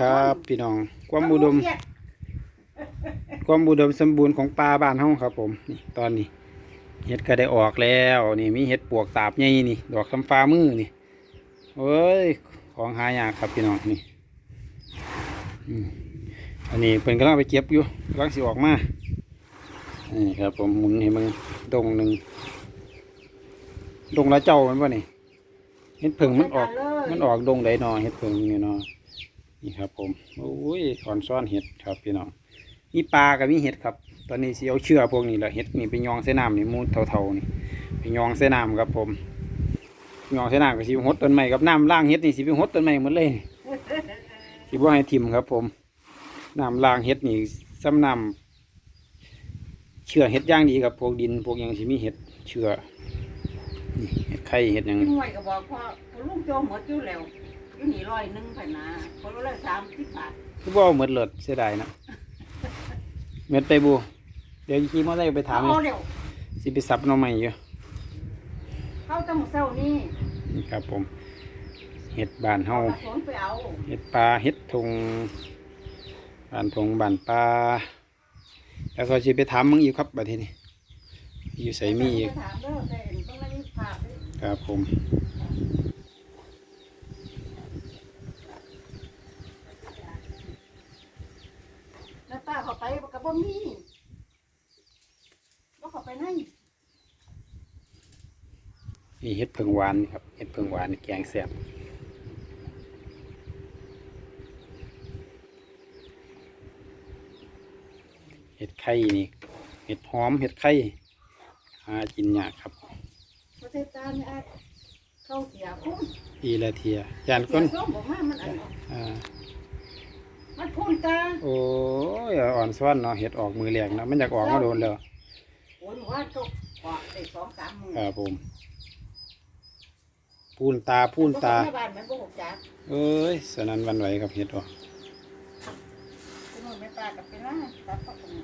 ครับ พี่น้อง ความอุดม ความอุดมสมบูรณ์ของปลาบ้านเฮาครับ ผมนี่ตอนนี้เห็ดก็ได้ออกแล้วนี่มีเห็ดปวกตาบใหญ่นี่ดอกคำฟ้ามือนี่เอ้ยของหายากครับพี่น้องนี่อืมอันนี้เพิ่นกำลังไปเก็บอยู่กำลังสิออกมานี่ครับ ผมหมุนให้มึงดงหนึ่งดงละเจ้าแมันป่ะนี่เห็ดผึ่งมันออก มันออกดงไดหนอเห็ดผึ่งนี่เนาะ นี่ครับ ผมโอ้ยถอนซ่อนเห็ดครับพี่น้องมีปลากับมีเห็ดครับ ตอนนี้สิเอาเชื่อพวกนี้แหละเห็ดนี่ไปยองเส้น้ำนี่มูเท่าๆนี่ไปยองเส้น้ำครับ ผมยองเส้น้ำก็สิไปหดต้นไม้กับน้ำล่างเห็ดนี่สิไปหดต้นไม้หมดเลยสิบ่ให้ทิมครับ ผมน้ำล่างเห็ดนี่ซ้ำน้ำเชื่อเห็ดย่างดีครับพวกดิน พวกยังสิมีเห็ดเชื่อนี่เห็ดไข่เห็ดยังหน่วยก็บอกพ่อลุงโจหมดอยู่แล้ว อยู่นี่ร้อยหนึงไปนะคนละสามสิบบาทคือบ่เอาหมดเลยเสียดายนะเม็ดไปบู เดี๋ยวขี่มอเตอร์ไซค์ไปถามเอาเลยเร็วสิไปซับหน้องใหม่อยู่เข้าต้องเศร้านี่นี่ครับผม เห็ดบานเฮา เอาสวนไปเอาเห็ดปลาเห็ดทงบานทงบานปลาแล้วก็สิไปถามมึงอีกครับบัดทีนี้ อยู่ใส่มีอีก ถามเด้อแต่เห็นต้องมีภาพด้วยครับผม แล้วป้าเขาไปกั บบ่มีว่าเขาไปไหนนี่เห็ดเพิงหวานนี่ครับเห็ดเพิงหวานแกงแซ่บเห็ดไข่นี่เห็ดหอมเห็ดไข่หากินยากครับประเทศตาเนี่ยอ้ายเข้าเสียคุ้มปีละเทียยานเสีก้ยนส้มบอกมามันอัน อ่า มันพูนตาโอ้ยอ่อนซ้อนเนาะเห็ดออกมือแรกเนาะมันอยากออกมาโดนแล้วโอ้ยว่าตกออกได้สองสามมือครับผมพูนตาพูนตาแม่บ้านมันบ่หกจักเอ้ยสนันหวันไหวครับเห็ดออกคุณนุ่นแม่ตากับเป็นว่าตัดปักตรงนี้